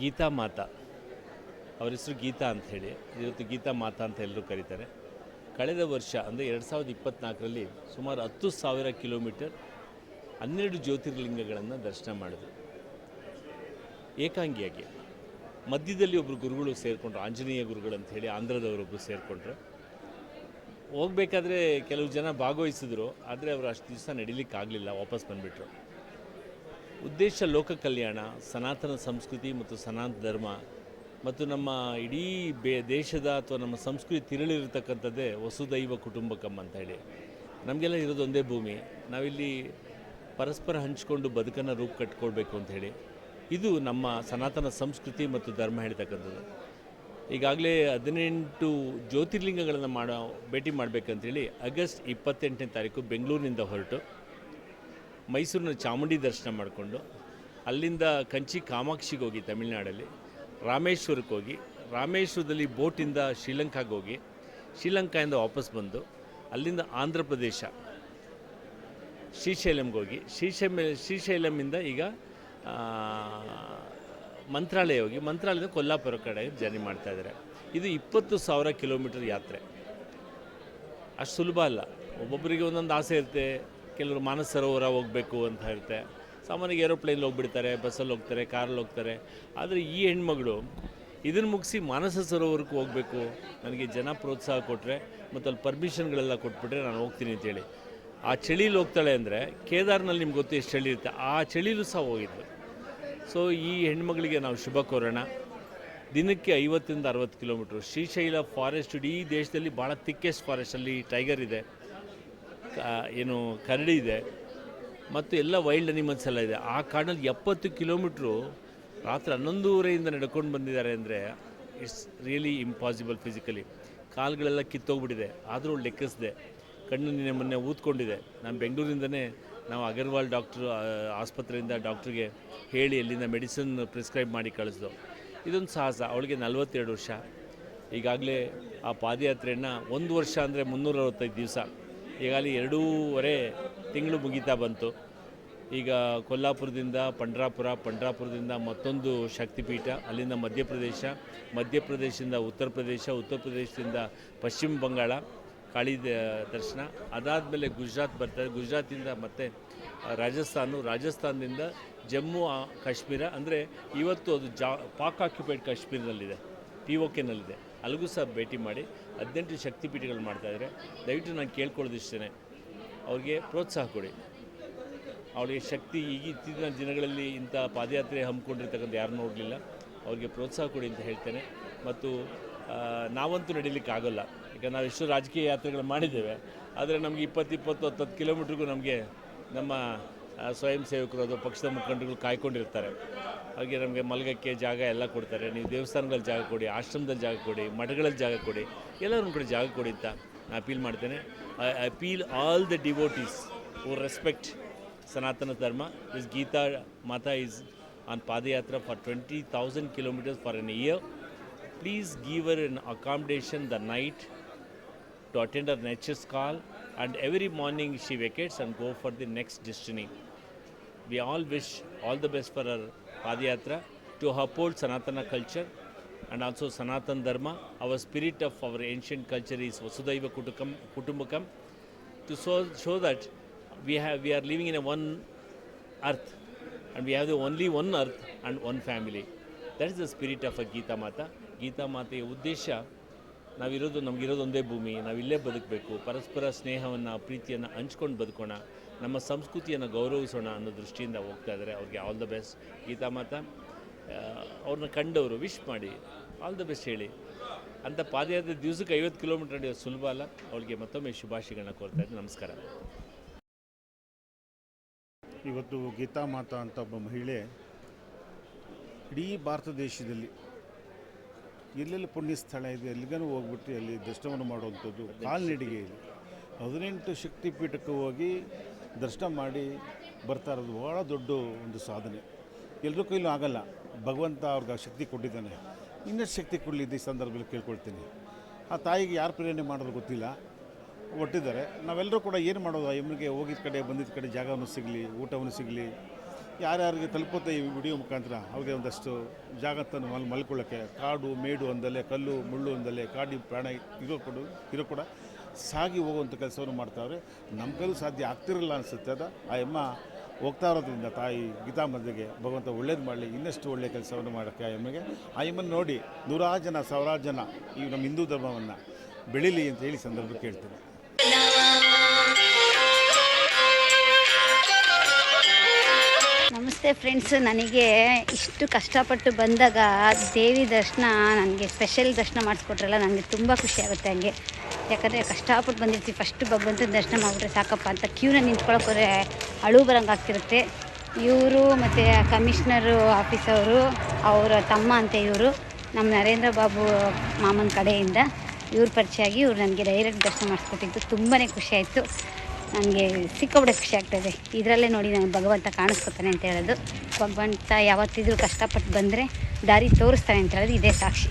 ಗೀತಾ ಮಾತಾ. ಅವ್ರ ಹೆಸರು ಗೀತಾ ಅಂತ ಹೇಳಿ. ಇವತ್ತು ಗೀತಾ ಮಾತಾ ಅಂತ ಎಲ್ಲರೂ ಕರೀತಾರೆ. ಕಳೆದ ವರ್ಷ, ಅಂದರೆ ಎರಡು ಸಾವಿರದ ಇಪ್ಪತ್ತ್ನಾಲ್ಕರಲ್ಲಿ ಸುಮಾರು ಹತ್ತು ಸಾವಿರ ಕಿಲೋಮೀಟರ್ ಹನ್ನೆರಡು ಜ್ಯೋತಿರ್ಲಿಂಗಗಳನ್ನು ದರ್ಶನ ಮಾಡಿದ್ರು. ಏಕಾಂಗಿಯಾಗಿ. ಮಧ್ಯದಲ್ಲಿ ಒಬ್ಬರು ಗುರುಗಳು ಸೇರಿಕೊಂಡ್ರು, ಆಂಜನೇಯ ಗುರುಗಳು ಅಂತ ಹೇಳಿ ಆಂಧ್ರದವರೊಬ್ಬರು ಸೇರಿಕೊಂಡ್ರು. ಹೋಗಬೇಕಾದ್ರೆ ಕೆಲವು ಜನ ಭಾಗವಹಿಸಿದ್ರು, ಆದರೆ ಅವರು ಅಷ್ಟು ದಿವಸ ನಡೀಲಿಕ್ಕಾಗಲಿಲ್ಲ, ವಾಪಸ್ ಬಂದುಬಿಟ್ರು. ಉದ್ದೇಶ ಲೋಕ ಕಲ್ಯಾಣ, ಸನಾತನ ಸಂಸ್ಕೃತಿ ಮತ್ತು ಸನಾತನ ಧರ್ಮ ಮತ್ತು ನಮ್ಮ ಇಡೀ ಬೇ ದೇಶದ ಅಥವಾ ನಮ್ಮ ಸಂಸ್ಕೃತಿ ತಿರುಳಿರತಕ್ಕಂಥದ್ದೇ ವಸುದೈವ ಕುಟುಂಬಕಂ ಅಂತ ಹೇಳಿ ನಮಗೆಲ್ಲ ಇರೋದು ಒಂದೇ ಭೂಮಿ. ನಾವಿಲ್ಲಿ ಪರಸ್ಪರ ಹಂಚಿಕೊಂಡು ಬದುಕನ್ನು ರೂಪ ಕಟ್ಕೊಳ್ಬೇಕು ಅಂತ ಹೇಳಿ ಇದು ನಮ್ಮ ಸನಾತನ ಸಂಸ್ಕೃತಿ ಮತ್ತು ಧರ್ಮ ಹೇಳ್ತಕ್ಕಂಥದ್ದು. ಈಗಾಗಲೇ ಹದಿನೆಂಟು ಜ್ಯೋತಿರ್ಲಿಂಗಗಳನ್ನು ಮಾಡೋ, ಭೇಟಿ ಮಾಡಬೇಕಂತೇಳಿ ಆಗಸ್ಟ್ ಇಪ್ಪತ್ತೆಂಟನೇ ತಾರೀಕು ಬೆಂಗಳೂರಿನಿಂದ ಹೊರಟು. ಮೈಸೂರಿನ ಚಾಮುಂಡಿ ದರ್ಶನ ಮಾಡಿಕೊಂಡು ಅಲ್ಲಿಂದ ಕಂಚಿ ಕಾಮಾಕ್ಷಿಗೆ ಹೋಗಿ ತಮಿಳುನಾಡಲ್ಲಿ, ರಾಮೇಶ್ವರಕ್ಕೆ ಹೋಗಿ, ರಾಮೇಶ್ವರದಲ್ಲಿ ಬೋಟಿಂದ ಶ್ರೀಲಂಕಾಗೆ ಹೋಗಿ, ಶ್ರೀಲಂಕಾಯಿಂದ ವಾಪಸ್ ಬಂದು ಅಲ್ಲಿಂದ ಆಂಧ್ರ ಪ್ರದೇಶ, ಶ್ರೀಶೈಲಂಗೆ ಹೋಗಿ, ಶ್ರೀಶೈಲ ಶ್ರೀಶೈಲಮಿಂದ ಈಗ ಮಂತ್ರಾಲಯ ಹೋಗಿ ಮಂತ್ರಾಲಯದ ಕೊಲ್ಲಾಪುರ ಕಡೆ ಜರ್ನಿ ಮಾಡ್ತಾ ಇದ್ದಾರೆ. ಇದು ಇಪ್ಪತ್ತು ಸಾವಿರ ಕಿಲೋಮೀಟರ್ ಯಾತ್ರೆ. ಅಷ್ಟು ಸುಲಭ ಅಲ್ಲ. ಒಬ್ಬೊಬ್ಬರಿಗೆ ಒಂದೊಂದು ಆಸೆ ಇರುತ್ತೆ. ಕೆಲವರು ಮಾನಸ ಸರೋವರ ಹೋಗಬೇಕು ಅಂತ ಇರುತ್ತೆ ಸಾಮಾನ್ಯವಾಗಿ ಏರೋಪ್ಲೇನಲ್ಲಿ ಹೋಗ್ಬಿಡ್ತಾರೆ ಬಸ್ಸಲ್ಲಿ ಹೋಗ್ತಾರೆ ಕಾರಲ್ಲಿ ಹೋಗ್ತಾರೆ. ಆದರೆ ಈ ಹೆಣ್ಮಗಳು ಇದನ್ನು ಮುಗಿಸಿ ಮಾನಸ ಸರೋವರಕ್ಕೆ ಹೋಗಬೇಕು. ನನಗೆ ಜನ ಪ್ರೋತ್ಸಾಹ ಕೊಟ್ಟರೆ ಮತ್ತು ಅಲ್ಲಿ ಪರ್ಮಿಷನ್ಗಳೆಲ್ಲ ಕೊಟ್ಬಿಟ್ರೆ ನಾನು ಹೋಗ್ತೀನಿ ಅಂತೇಳಿ. ಆ ಚಳಿಲಿ ಹೋಗ್ತಾಳೆ ಅಂದರೆ ಕೇದಾರ್ನಲ್ಲಿ ನಿಮ್ಗೆ ಗೊತ್ತು ಎಷ್ಟು ಚಳಿ ಇರುತ್ತೆ? ಆ ಚಳಿಲೂ ಸಹ ಹೋಗಿದ್ಲು. ಸೊ ಈ ಹೆಣ್ಮಗಳಿಗೆ ನಾವು ಶುಭ ಕೋರೋಣ. ದಿನಕ್ಕೆ ಐವತ್ತರಿಂದ ಅರವತ್ತು ಕಿಲೋಮೀಟ್ರ್. ಶ್ರೀಶೈಲ ಫಾರೆಸ್ಟ್ ಇಡೀ ದೇಶದಲ್ಲಿ ಭಾಳ ತಿಕ್ಕೆಸ್ಟ್ ಫಾರೆಸ್ಟಲ್ಲಿ ಟೈಗರ್ ಇದೆ. ಏನು ಕರಡಿ ಇದೆ ಮತ್ತು ಎಲ್ಲ ವೈಲ್ಡ್ ಅನಿಮಲ್ಸ್ ಎಲ್ಲ ಇದೆ. ಆ ಕಾಡಲ್ಲಿ ಎಪ್ಪತ್ತು ಕಿಲೋಮೀಟ್ರು ರಾತ್ರಿ ಹನ್ನೊಂದೂವರೆಯಿಂದ ನಡ್ಕೊಂಡು ಬಂದಿದ್ದಾರೆ ಅಂದರೆ ಇಟ್ಸ್ ರಿಯಲಿ ಇಂಪಾಸಿಬಲ್ ಫಿಸಿಕಲಿ ಕಾಲುಗಳೆಲ್ಲ ಕಿತ್ತೋಗ್ಬಿಟ್ಟಿದೆ. ಆದರೂ ಲೆಕ್ಕಿಸಿದೆ. ಕಣ್ಣು ನಿನ್ನೆ ಮೊನ್ನೆ ಊದ್ಕೊಂಡಿದೆ. ನಾನು ಬೆಂಗಳೂರಿಂದನೇ ನಾವು ಅಗರ್ವಾಲ್ ಡಾಕ್ಟ್ರು ಆಸ್ಪತ್ರೆಯಿಂದ ಡಾಕ್ಟ್ರಿಗೆ ಹೇಳಿ ಅಲ್ಲಿಂದ ಮೆಡಿಸಿನ್ ಪ್ರಿಸ್ಕ್ರೈಬ್ ಮಾಡಿ ಕಳಿಸ್ದು. ಇದೊಂದು ಸಾಹಸ. ಅವಳಿಗೆ ನಲವತ್ತೆರಡು ವರ್ಷ. ಈಗಾಗಲೇ ಆ ಪಾದಯಾತ್ರೆಯನ್ನು ಒಂದು ವರ್ಷ ಅಂದರೆ ಮುನ್ನೂರ ಅರವತ್ತೈದು ದಿವಸ. ಈಗಾಗಲೇ ಎರಡೂವರೆ ತಿಂಗಳು ಮುಗಿತಾ ಬಂತು. ಈಗ ಕೊಲ್ಲಾಪುರದಿಂದ ಪಂಡ್ರಾಪುರ, ಪಂಡ್ರಾಪುರದಿಂದ ಮತ್ತೊಂದು ಶಕ್ತಿಪೀಠ, ಅಲ್ಲಿಂದ ಮಧ್ಯಪ್ರದೇಶ, ಮಧ್ಯಪ್ರದೇಶದಿಂದ ಉತ್ತರ ಪ್ರದೇಶ, ಉತ್ತರ ಪ್ರದೇಶದಿಂದ ಪಶ್ಚಿಮ ಬಂಗಾಳ ಕಾಳಿ ದರ್ಶನ. ದರ್ಶನ ಅದಾದಮೇಲೆ ಗುಜರಾತ್ ಬರ್ತಾರೆ ಗುಜರಾತಿಂದ ಮತ್ತೆ ರಾಜಸ್ಥಾನ. ರಾಜಸ್ಥಾನದಿಂದ ಜಮ್ಮು ಕಾಶ್ಮೀರ. ಅಂದರೆ ಇವತ್ತು ಅದು ಜಾ, ಪಾಕ್ ಆಕ್ಯುಪೈಡ್ ಕಾಶ್ಮೀರದಲ್ಲಿದೆ. ಪಿ ಒ ಕೆನಲ್ಲಿದೆ ಅಲ್ಲಿಗೂ ಸಹ ಭೇಟಿ ಮಾಡಿ ಹದಿನೆಂಟು ಶಕ್ತಿಪೀಠಗಳು ಮಾಡ್ತಾಯಿದ್ರೆ ದಯವಿಟ್ಟು ನಾನು ಕೇಳ್ಕೊಳ್ಳೋದಿಷ್ಟೇ ಅವ್ರಿಗೆ ಪ್ರೋತ್ಸಾಹ ಕೊಡಿ. ಅವಳಿಗೆ ಶಕ್ತಿ ಈಗ ಇತ್ತೀಚಿನ ದಿನಗಳಲ್ಲಿ ಇಂಥ ಪಾದಯಾತ್ರೆ ಹಮ್ಮಿಕೊಂಡಿರ್ತಕ್ಕಂಥ ಯಾರು ನೋಡಲಿಲ್ಲ. ಅವ್ರಿಗೆ ಪ್ರೋತ್ಸಾಹ ಕೊಡಿ ಅಂತ ಹೇಳ್ತೇನೆ. ಮತ್ತು ನಾವಂತೂ ನಡೀಲಿಕ್ಕೆ ಆಗೋಲ್ಲ ಈಗ ನಾವು ಎಷ್ಟು ರಾಜಕೀಯ ಯಾತ್ರೆಗಳು ಮಾಡಿದ್ದೇವೆ. ಆದರೆ ನಮಗೆ ಇಪ್ಪತ್ತು ಇಪ್ಪತ್ತು, ಹತ್ತತ್ತು ಕಿಲೋಮೀಟ್ರಿಗೂ ನಮಗೆ ನಮ್ಮ ಸ್ವಯಂ ಸೇವಕರು ಅಥವಾ ಪಕ್ಷದ ಮುಖಂಡರುಗಳು ಕಾಯ್ಕೊಂಡಿರ್ತಾರೆ. ಹಾಗೆ ನಮಗೆ ಮಲಗಕ್ಕೆ ಜಾಗ ಎಲ್ಲ ಕೊಡ್ತಾರೆ. ನೀವು ದೇವಸ್ಥಾನಗಳಲ್ಲಿ ಜಾಗ ಕೊಡಿ ಆಶ್ರಮದಲ್ಲಿ ಜಾಗ ಕೊಡಿ ಮಠಗಳಲ್ಲಿ ಜಾಗ ಕೊಡಿ ಎಲ್ಲರೂ ಕೂಡ ಜಾಗ ಕೊಡಿ ಅಂತ ನಾನು ಅಪೀಲ್ ಮಾಡ್ತೇನೆ. I appeal all the devotees who respect Sanatana Dharma. Is Geeta Mata is on Padayatra for 20,000 kilometers for an year. Please give her an accommodation the night. to attend her nature's call and every morning she vacates and go for the next destiny. We all wish all the best for her Padayatra to uphold Sanatana culture and also Sanatan Dharma. Our spirit of our ancient culture is Vasudhaiva Kutukam, Kutumbakam to show, show that we have we are living in a one earth and we have the only one earth and one family. That is the spirit of a Gita Mata. Geetha ಮಾತೆಯ ಉದ್ದೇಶ ನಾವಿರೋದು, ನಮಗಿರೋದು ಒಂದೇ ಭೂಮಿ, ನಾವಿಲ್ಲೇ ಬದುಕಬೇಕು. ಪರಸ್ಪರ ಸ್ನೇಹವನ್ನು, ಪ್ರೀತಿಯನ್ನು ಹಂಚ್ಕೊಂಡು ಬದುಕೋಣ. ನಮ್ಮ ಸಂಸ್ಕೃತಿಯನ್ನು ಗೌರವಿಸೋಣ ಅನ್ನೋ ದೃಷ್ಟಿಯಿಂದ ಹೋಗ್ತಾ ಇದ್ದಾರೆ. ಅವ್ರಿಗೆ all the best Geeta Mata ಅವ್ರನ್ನ ಕಂಡವರು ವಿಶ್ ಮಾಡಿ. ಆಲ್ ದ ಬೆಸ್ಟ್ ಹೇಳಿ. ಅಂತ ಪಾದಯಾತ್ರೆ ದಿವಸಕ್ಕೆ ಐವತ್ತು ಕಿಲೋಮೀಟರ್ ನಡೆಯೋದು ಸುಲಭ ಅಲ್ಲ. ಅವ್ರಿಗೆ ಮತ್ತೊಮ್ಮೆ ಶುಭಾಶಯಗಳನ್ನ ಕೋರ್ತಾ ಇದ್ದೀನಿ ನಮಸ್ಕಾರ. ಇವತ್ತು ಗೀತಾ ಮಾತಾ ಅಂತ ಒಬ್ಬ ಮಹಿಳೆ ಇಡೀ ಭಾರತ ದೇಶದಲ್ಲಿ ಎಲ್ಲೆಲ್ಲಿ ಪುಣ್ಯ ಸ್ಥಳ ಇದೆ ಎಲ್ಲಿಗೂ ಹೋಗ್ಬಿಟ್ಟು ಅಲ್ಲಿ ದರ್ಶನವನ್ನು ಮಾಡುವಂಥದ್ದು ಕಾಲ್ನಡಿಗೆ ಇದೆ. ಹದಿನೆಂಟು ಶಕ್ತಿಪೀಠಕ್ಕೆ ಹೋಗಿ ದರ್ಶನ ಮಾಡಿ ಬರ್ತಾ ಇರೋದು ಭಾಳ ದೊಡ್ಡ ಒಂದು ಸಾಧನೆ. ಎಲ್ಲರ ಕೈಲೂ ಆಗಲ್ಲ. ಭಗವಂತ ಅವ್ರಿಗೆ ಆ ಶಕ್ತಿ ಕೊಟ್ಟಿದ್ದಾನೆ. ಇನ್ನಷ್ಟು ಶಕ್ತಿ ಕೊಡಲಿ ಈ ಸಂದರ್ಭದಲ್ಲಿ ಕೇಳ್ಕೊಳ್ತೀನಿ. ಆ ತಾಯಿಗೆ ಯಾರು ಪ್ರೇರಣೆ ಮಾಡೋದು ಗೊತ್ತಿಲ್ಲ. ಒಟ್ಟಿದ್ದಾರೆ. ನಾವೆಲ್ಲರೂ ಕೂಡ ಏನು ಮಾಡೋದು? ಆ ಎಮ್ಮಿಗೆ ಹೋಗಿದ್ದ ಕಡೆ, ಬಂದಿದ್ದ ಕಡೆ ಜಾಗವನ್ನು ಸಿಗಲಿ, ಊಟವನ್ನು ಸಿಗಲಿ ಯಾರ್ಯಾರಿಗೆ ತಲುಪುತ್ತೆ ಈ ವಿಡಿಯೋ ಮುಖಾಂತರ ಅವ್ರಿಗೆ ಒಂದಷ್ಟು ಜಾಗತ್ತನ್ನು ಮಲ್, ಮಲ್ಕೊಳ್ಳೋಕ್ಕೆ, ಕಾಡು, ಮೇಡು ಅಂದಲ್ಲೇ ಕಲ್ಲು, ಮುಳ್ಳು ಅಂದಲ್ಲೇ ಕಾಡಿ ಪ್ರಾಣ ಇರೋ ಕೊಡು, ಇರೋ ಕೂಡ ಸಾಗಿ ಹೋಗುವಂಥ ಕೆಲಸವನ್ನು ಮಾಡ್ತಾವ್ರೆ. ನಮ್ಮ ಕೈಲೂ ಸಾಧ್ಯ ಆಗ್ತಿರಲ್ಲ ಅನಿಸುತ್ತೆ ಅದು. ಆ ಅಮ್ಮ ಹೋಗ್ತಾ ಇರೋದ್ರಿಂದ ತಾಯಿ ಗೀತಾಮಂದಿಗೆ ಭಗವಂತ ಒಳ್ಳೇದು ಮಾಡಲಿ, ಇನ್ನಷ್ಟು ಒಳ್ಳೆಯ ಕೆಲಸವನ್ನು ಮಾಡೋಕ್ಕೆ ಆ ಎಮ್ಮೆಗೆ ಆ ಎಮ್ಮನ್ನು ನೋಡಿ ನೂರಾರು ಜನ, ಸಾವಿರಾರು ಜನ ಈ ನಮ್ಮ ಹಿಂದೂ ಧರ್ಮವನ್ನು ಬೆಳೀಲಿ ಅಂತ ಹೇಳಿ ಸಂದರ್ಭ ಕೇಳ್ತೀನಿ ನಮಸ್ತೆ ಫ್ರೆಂಡ್ಸ್. ನನಗೆ ಇಷ್ಟು ಕಷ್ಟಪಟ್ಟು ಬಂದಾಗ ದೇವಿ ದರ್ಶನ ನನಗೆ ಸ್ಪೆಷಲ್ ದರ್ಶನ ಮಾಡಿಸ್ಕೊಟ್ರಲ್ಲ, ನನಗೆ ತುಂಬ ಖುಷಿ ಆಗುತ್ತೆ ಹಂಗೆ. ಯಾಕಂದರೆ ಕಷ್ಟಪಟ್ಟು ಬಂದಿರ್ತೀವಿ. ಫಸ್ಟ್ ಭಗವಂತನ ದರ್ಶನ ಮಾಡಿಬಿಟ್ರೆ ಸಾಕಪ್ಪ ಅಂತ ಕ್ಯೂನ ನಿಂತ್ಕೊಳಕ್ಕೆ ಹೋದರೆ ಅಳು ಬರಂಗೆ ಆಗ್ತಿರುತ್ತೆ. ಇವರು ಮತ್ತು ಕಮಿಷ್ನರು ಆಫೀಸವರು ಅವರ ತಮ್ಮ ಅಂತ ಇವರು, ನಮ್ಮ ನರೇಂದ್ರ ಬಾಬು ಮಾಮನ ಕಡೆಯಿಂದ ಇವ್ರ ಪರಿಚಯ ಆಗಿ ಇವ್ರು ನನಗೆ ಡೈರೆಕ್ಟ್ ದರ್ಶನ ಮಾಡಿಸ್ಕೊಟ್ಟಿದ್ದು. ತುಂಬಾ ಖುಷಿ ಆಯಿತು. ನನಗೆ ಸಿಕ್ಕಾಬಿಡೆ ಖುಷಿ ಆಗ್ತದೆ. ಇದರಲ್ಲೇ ನೋಡಿ ನಾನು ಭಗವಂತ ಕಾಣಿಸ್ಕೊತಾನೆ ಅಂತ ಹೇಳೋದು. ಭಗವಂತ ಯಾವತ್ತಿದ್ರೂ ಕಷ್ಟಪಟ್ಟು ಬಂದರೆ ದಾರಿ ತೋರಿಸ್ತಾನೆ ಅಂತ ಹೇಳೋದು ಇದೇ ಸಾಕ್ಷಿ.